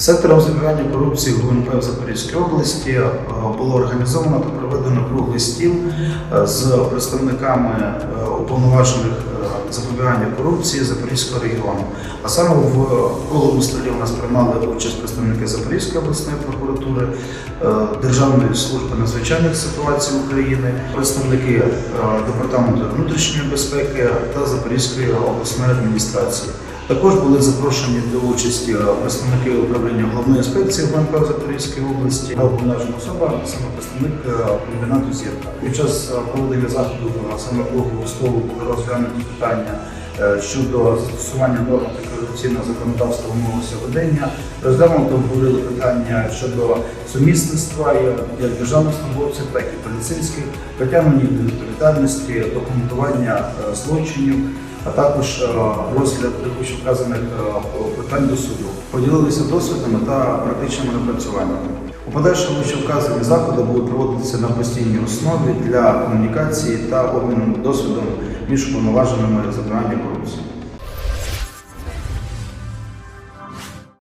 Сектором запобігання корупції ГУНП в Запорізькій області е, було організовано та проведено круглий стіл е, з представниками е, уповноважених запобігання корупції Запорізького регіону. А саме в круглому столі у нас приймали участь представники Запорізької обласної прокуратури, Державної служби надзвичайних ситуацій України, представники департаменту внутрішньої безпеки та Запорізької обласної адміністрації. Також були запрошені до участі представники управління головної інспекції ГУНП в Запорізькій області та обвинувачена особа, саме представник е, комбінату «Зірка». Під час е, проведення заходу е, саме круглого столу були розглянуті питання щодо застосування норм антикорупційного законодавства в умовах сьогодення. Розглянуто обговорили питання щодо сумісництва як державних службовців, так і поліцейських, притягнення до відповідальності, документування злочинів а також е, розгляд вказаних е, питань до суду. Поділилися досвідами та практичними напрацюваннями. У подальшому вказані заходи будуть проводитися на постійній основі для комунікації та обміну досвідом між уповноваженими запобігання корупції.